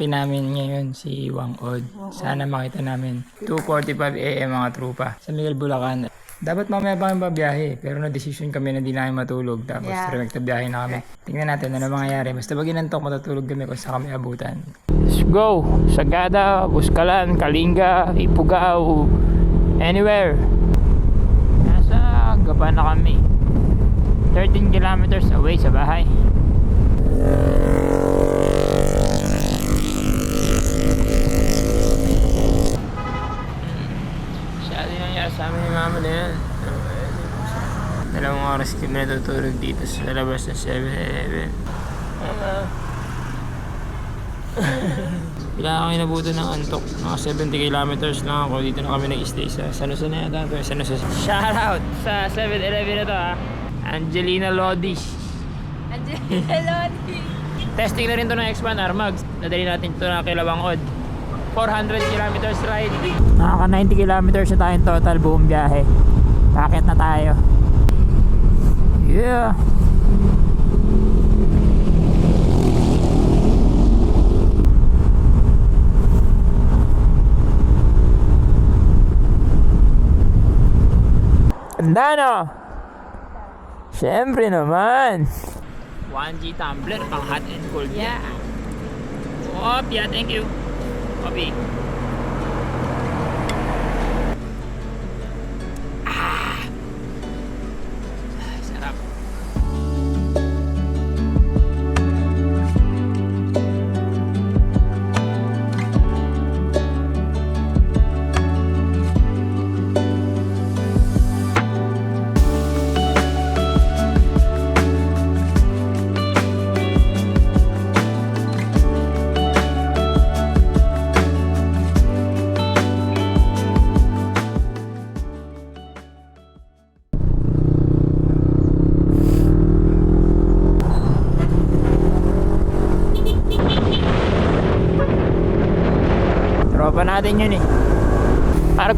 Hahanapin namin ngayon si Wang Od. Sana makita namin. 2.45 a.m. mga trupa sa Miguel, Bulacan. Dapat mamaya pa kami babiyahe, pero na-decision kami na di namin matulog. Tapos Yeah. yeah. biyahe na kami. Tingnan natin ano mangyayari. Basta pag inantok, matutulog kami kung saan kami abutan. Let's go! Sagada, Buskalan, Kalinga, Ipugao, anywhere. Nasa Gaba na kami. 13 kilometers away sa bahay. Amin ni mama na yan. Dalawang oras kami natutulog dito sa labas ng 7-Eleven. Mama. Kailangan kami nabuto ng antok. Mga 70 kilometers lang ako. Dito na kami nag-stay sa San Jose na yata. San Jose. Shout out sa 7-Eleven na to ha. Angelina Lodis. Lodi. Testing na rin to ng X1 Armags. Nadali natin ito na kilawang odd. 400 kilometers ride. Nakaka 90 kilometers na tayong total buong biyahe. Bakit na tayo? Yeah. Ganda no? Siyempre naman. 1G tumbler pang hot and cold. Yeah. Oh, yeah, thank you. Copy. Ah.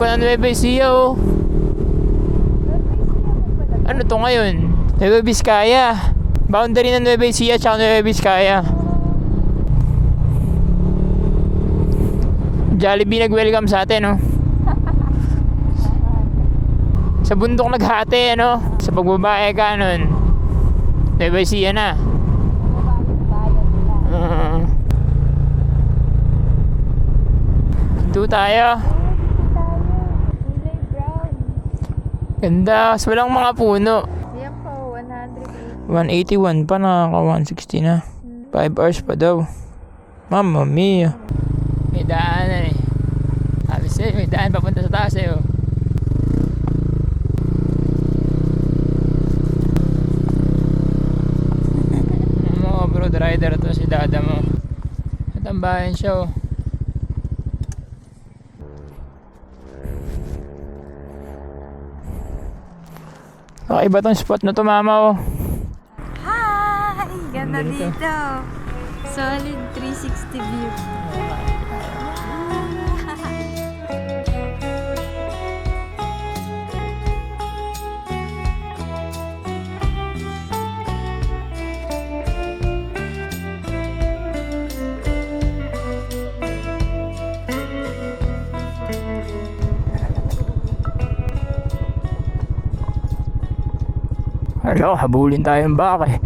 Ko ng Nueva Ecija oh. Ano to ngayon? Nueva Vizcaya. Boundary ng Nueva Ecija at Nueva Vizcaya. Jollibee nag-welcome sa atin, oh. Sa bundok naghati, ano? Sa pagbabae ka nun. Nueva Ecija na. Uh, Ito tayo. Ganda. Mas walang mga puno. Yan po, 180. 181 pa, nakaka 160 na. 5 hours pa daw. Mamma mia. May daanan eh. Sabi sa'yo, may daan papunta sa taas eh. oh. Mo, bro, rider to si dada mo. Natambayan siya oh. Kakaiba tong spot na to, mama oh. Hi! Ganda dito. Solid 360 view. Hello, habulin tayong baka eh.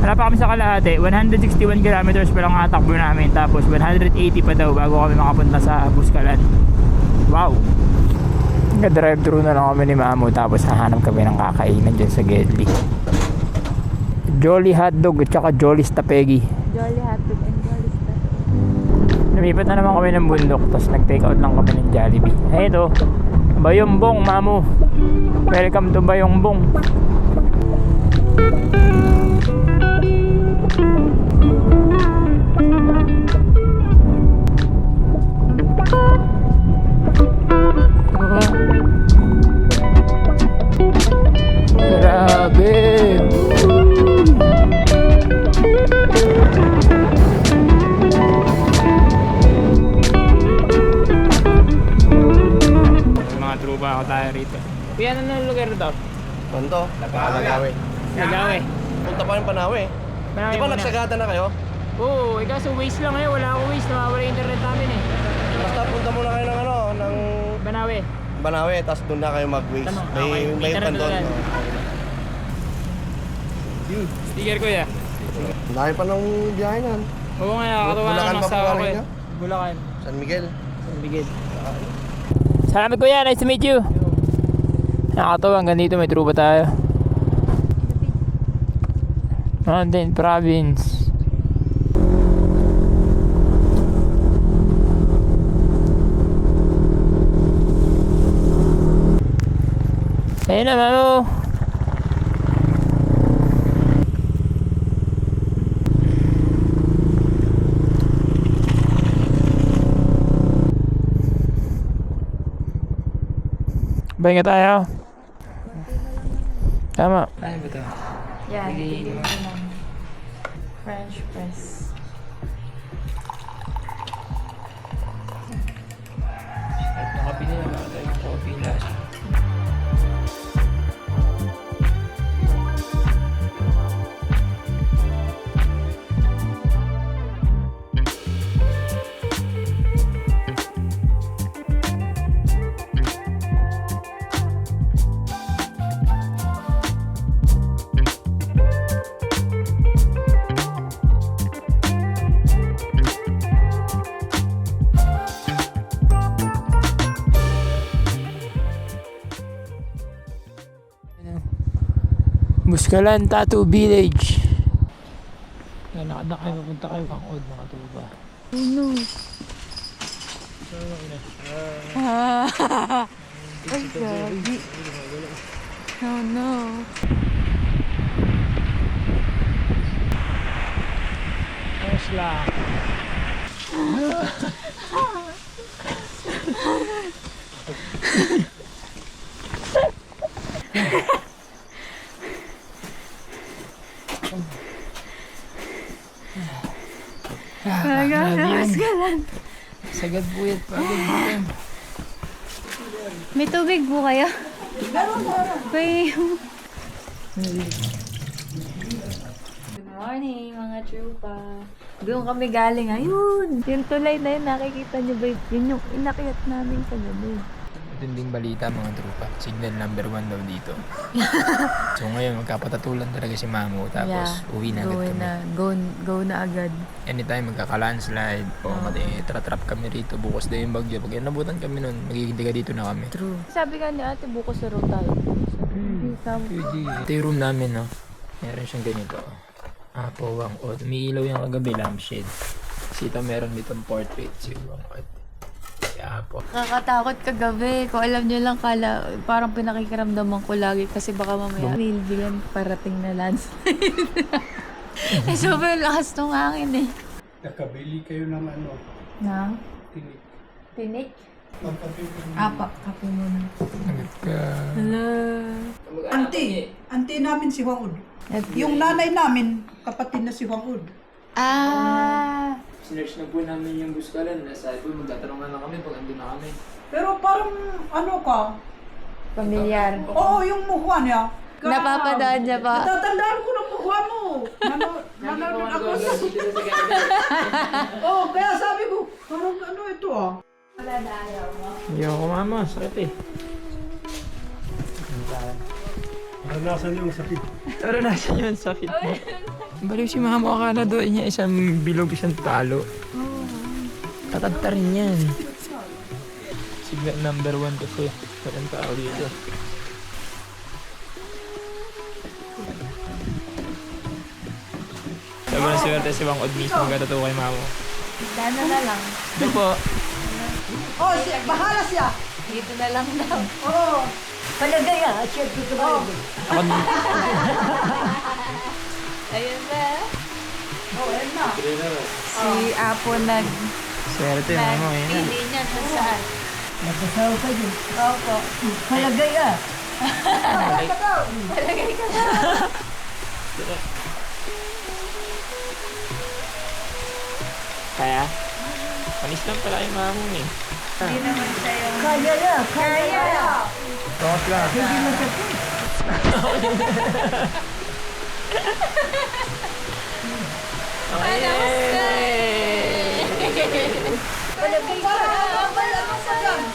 Wala pa kami sa kalahati. 161 kilometers pa lang ang atakbo namin. Tapos 180 pa daw bago kami makapunta sa Buskalan. Wow! Nag-drive thru na lang kami ni Mamo. Tapos hahanap kami ng kakainan dyan sa Gedli. Jolly Hotdog at saka Jolly Stapegi. Jolly hotdog and jolly stuff. Lumipat na naman kami ng bundok. Tapos nag-take out lang kami ng Jollibee. Hey, ito. Bayongbong, Mamo. Welcome to Bayongbong. Kuya, ano na lugar daw? Tonto, Lagawe. Nagawe. Punta pa rin Panawe. Marami Di ba nagsagada na kayo? Oo, oh, eh kaso waste lang ngayon. Wala akong waste. Nawawala yung internet namin eh. Basta punta muna kayo ng ano, ng Banawe. Banawe, tapos doon na kayo mag-waste. May, okay. may Internet pan doon. na lang. Sticker ko ya. Dami pa ng biyahe nan. Oo nga, Bulacan na ng pa asawa ko eh. Bulacan. San Miguel. San Miguel. Salamat kuya, nice to meet you. Nakakatawa, hanggang dito may trupa tayo. Mountain Province. Ayun na, mamo. Bahinga tayo. Tama. Ano ba ito? Yan. French press. Buskalan Tattoo Village. Na kayo, papunta kayo Bangod, mga tuba. Oh no. Ah. Ay, gabi. Oh no. Ayos lang. Nagagas lang. Sagad buyat pagod dito. May tubig po kayo? May... Good morning, mga trupa. Doon kami galing. Ayun! Yung tulay na yun, nakikita niyo ba? Yun yung inakyat namin kagabi. Matinding balita mga trupa. Signal number one daw dito. so ngayon magkapatatulan talaga si Mamo tapos uwi na agad kami. na, go, go na agad. Anytime magkaka-landslide o oh. trap kami rito bukas daw yung bagyo. Pag nabutan kami nun, magiging dito na kami. True. Sabi ka ni ate, bukas na raw tayo. Pwede. Ito yung room namin, no? Meron siyang ganito. Ah, powang odd. May ilaw yung kagabi, lampshade. Ito meron ditong portrait. Si Apo. Nakakatakot kagabi. Kung alam nyo lang, kala, parang pinakikiramdaman ko lagi kasi baka mamaya may bilang parating na landslide. eh, sobrang lakas ng hangin eh. Nakabili kayo ng ano, Na? tinik. Tinik? Apa, kape muna. Hello. Ante, ante namin si Juan Ud. Yung nanay namin, kapatid na si Juan Ud. ah, Sinerch na po namin yung buskalan. Nasa po, magtatanong na lang kami pag andun na kami. Pero parang ano ka, pamilyar. oo yung mukha niya. Ka- Napapadaan niya pa. Natatandaan ko ng mukha mo. Nano, nanonood ako sa... Oo, kaya sabi ko, parang ano ito ah. Hindi ako mama, sakit eh. Naranasan yung sakit. Pero nasa yun, sakit. Baliw si mama akala doon niya isang bilog, isang talo. Tatagta rin yan. Signal number one kasi. Walang tao dito. Sobrang swerte si Wang Od mismo magkatotoo kay mama. Dano na lang. Ito po. Oh, si, bahala siya. Dito na lang daw. Oo. Palagay ah, siya dito Oh, Ako, Ayun na. oh, ayun na. Si Apo nag swerte mama. Ayun na. nagpili niya kung saan. Nagsasaw ka din. Opo. Palagay ah. Palagay ka na. Kaya? Panis lang pala yung mama mo eh. Hindi naman sa'yo. Kaya na, kaya. Kaya. Bakit lang?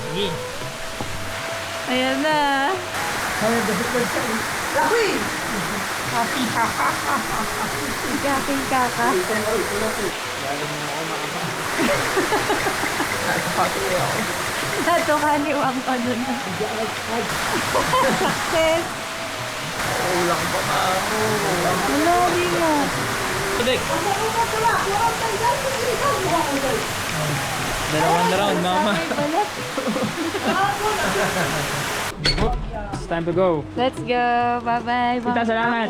Sige. Ayan na. Laki! Kaking kaka. Dato ka ni Wang pa dun. Sis. Ulang pa pa ako. Di nga. Dek. Dalawang na round, mama. It's time to go. Let's go. Bye-bye. Tita, salamat.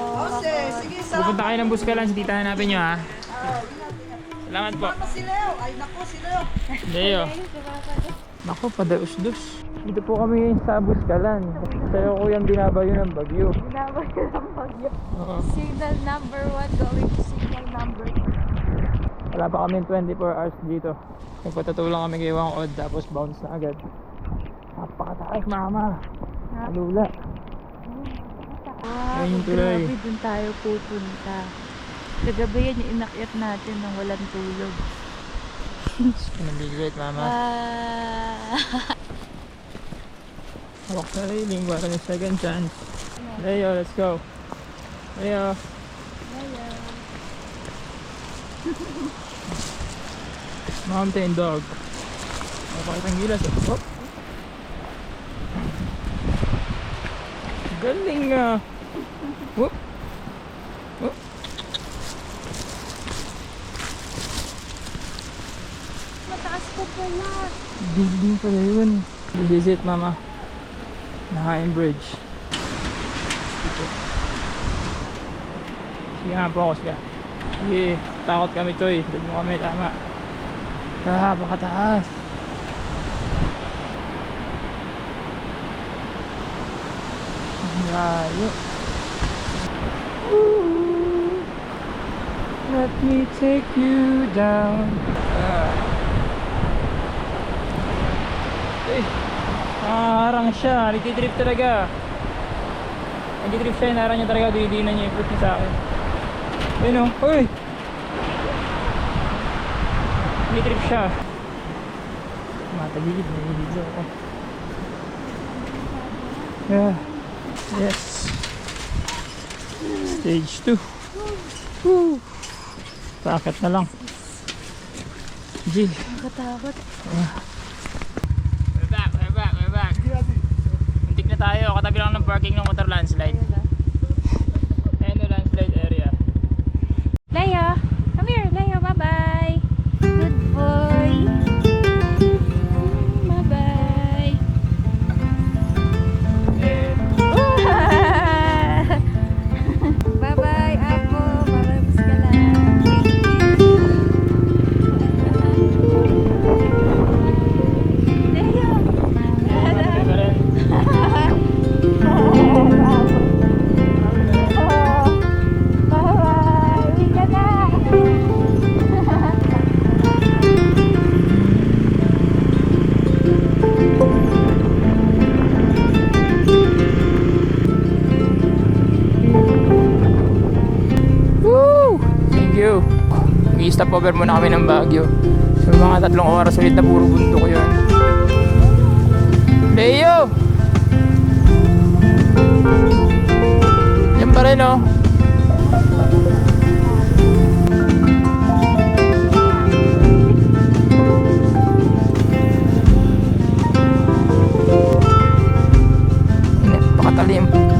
Sige, sa Pupunta kayo ng Buskalan, si tita hanapin nyo ha. Salamat po. si Leo. Ay, naku, si Leo. Leo. Nako, padaus-dus. Dito po kami sa Buskalan. Sa'yo ko yung binabayo ng bagyo. Binaboy ko ng bagyo. Oo. Signal number one going to signal number two. Wala pa kami 24 hours dito. Nagpatatulang kami kay Wang Od tapos bounce na agad. Napakataas mama. Alula. Wow, Ayun yung tuloy. grabe dun tayo pupunta. Kagabi yan yung inakyat natin ng walang tulog. Pinabigat mama. Ah. Hawak sa railing para may second chance. Leo, let's go. Leo. Mountain dog. Napakitang gilas. Oh. Galing ah. Whoop. Whoop. Mataas pa pala. Building pala yun. Visit mama. Nakain bridge. Dito. Sige nga po ako siya. Sige, takot kami to eh. Doon mo kami tama. Ah, pakataas. Ang layo. Let me take you down. Ah. Eh, harang siya. Nagtitrip talaga. Nagtitrip siya, hinarang niya talaga. Dinidinan niya yung niya sa akin. Ayun o. Uy! Nagtitrip siya. Matagilid. Nagilid ako. Yeah. Yes. Stage 2. Woo! Na lang. G. Nakatakot. We're na tayo, katabi lang ng parking ng motor landslide. Mag-stop over muna kami ng Baguio. So mga tatlong oras ulit na puro bundok yun. Leo! Yan pa rin oh. Hindi, pakatalim.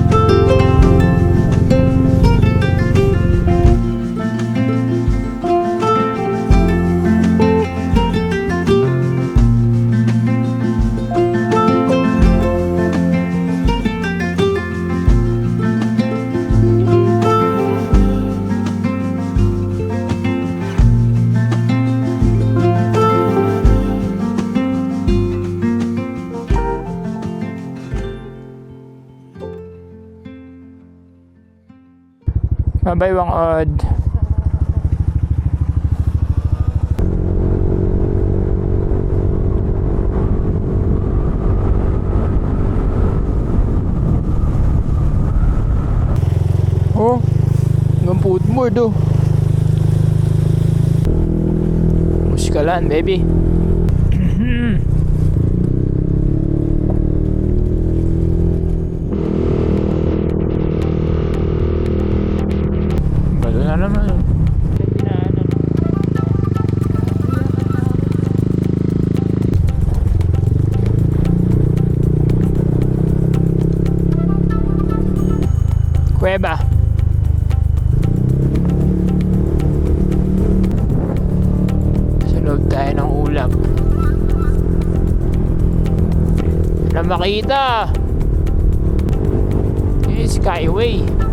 Wang Od. Oh, food mo do. Buskalan, baby. Cueva. Sa loob tayo ng ulap. Wala makita. Eh, Skyway. Eh,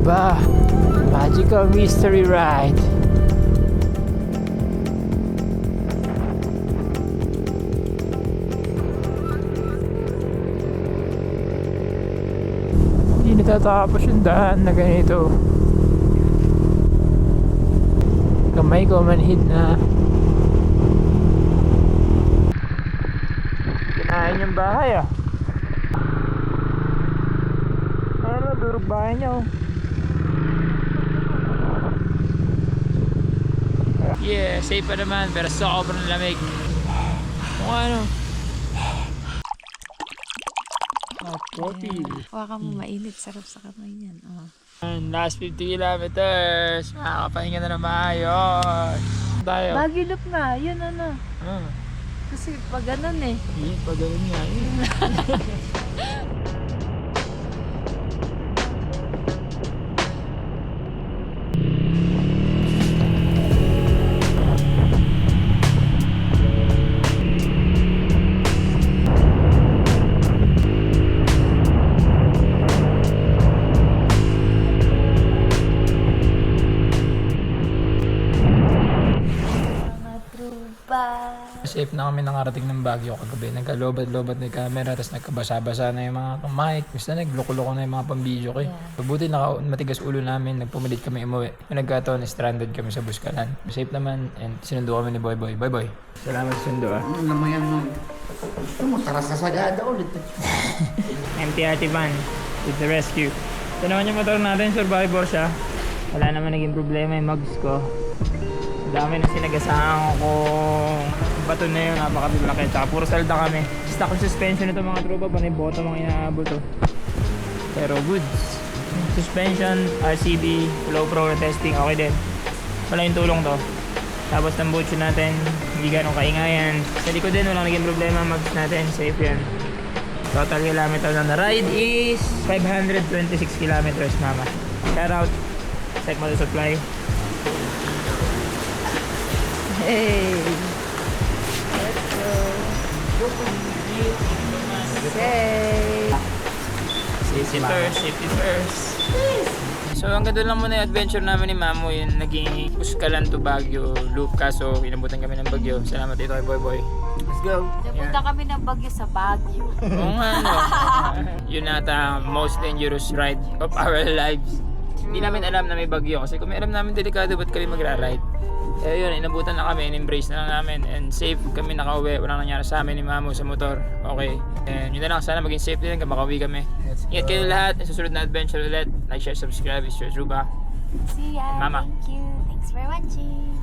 Ay ba? Magical Mystery Ride. Hindi natatapos yung daan na ganito. Kamay ko manhid na. Kinain yung bahay ah. Ano, durog bahay niya oh. Yeah, safe pa naman pero sobrang lamig. Kung ano. Coffee. Hawakan mo mainit. Sarap sa kamay niyan. Oh. And last 50 kilometers. Makakapahinga na ng maayos. Tayo. Baguio loop nga. Yun ano. Ah, Kasi pag ganun eh. yun, pag ganun nga yun. Safe na kami nakarating ng Baguio kagabi. Nagkalobat-lobat na yung camera, tapos nagkabasa-basa na yung mga mic. Basta nagloko-loko na yung mga pambidyo ko. eh. Mabuti naka matigas ulo namin, nagpumilit kami umuwi. Yung nagkataon, stranded kami sa Buskalan. Safe naman, and sinundo kami ni Boy Boy. Boy Boy. Salamat sa sundo ah. Ano naman yan? Tumutara sa sagada ulit. MTRT van with the rescue. Ito naman yung motor natin, survivor siya. Wala naman naging problema yung mugs ko. Ang dami na sinagasahan ko bato na yun, napakabilaki. Tsaka puro salda kami. Stock suspension nito mga tropa, panay bottom ang inaabot to. Pero goods. Suspension, RCB, flow pro testing, okay din. Wala yung tulong to. Tapos ng butcho natin, hindi ganong kaingayan. Sa likod din, walang naging problema mugs natin. Safe yan. Total kilometer na na-ride is 526 kilometers, mama. Shout out. Check mo the supply. Hey! Say! Safety first, safety first. So hanggang doon lang muna yung adventure namin ni Mamo yung naging Uskalan to Baguio loop kaso inabutan kami ng Bagyo. Salamat dito kay Boy Boy. Let's go. Napunta kami ng Bagyo sa Baguio. Oo nga no. Yun nata most dangerous ride of our lives. Hindi namin alam na may bagyo kasi kung may alam namin delikado ba't kami magra-ride. Eh yun, inabutan na kami, in-embrace na lang namin and safe kami nakauwi. Walang nangyari sa amin ni Mamo sa motor. Okay. And yun na lang, sana maging safe din hanggang makauwi kami. Ingat kayo lahat. Sa susunod na adventure ulit. Like, share, subscribe. It's your Truba. See ya. Mama. Thank you. Thanks for watching.